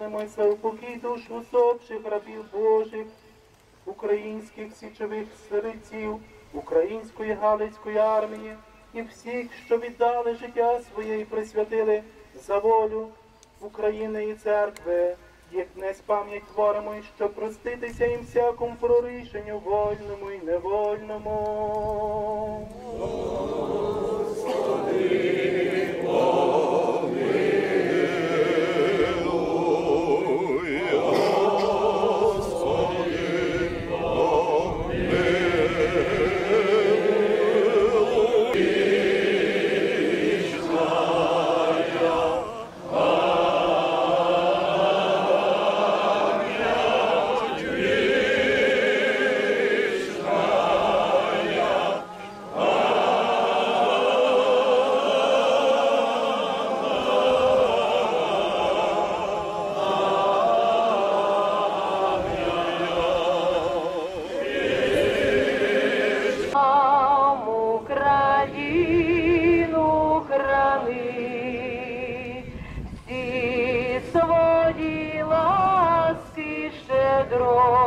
Молимося у покій душ усопших рабів Божих, українських січових стрільців, української Галицької армії і всіх, що віддали життя своє і присвятили за волю України і церкви. Їх днес пам'ять творимо, і щоб проститися їм всякому прорішенню вольному і невольному. Щедроти,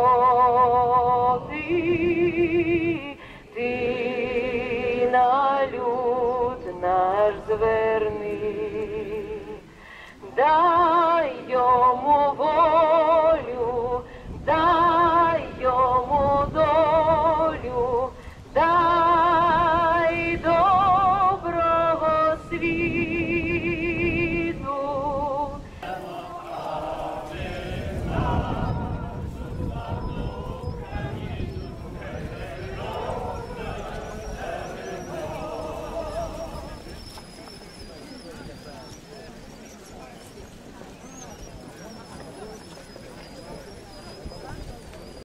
ти на люд наш зверни, дай.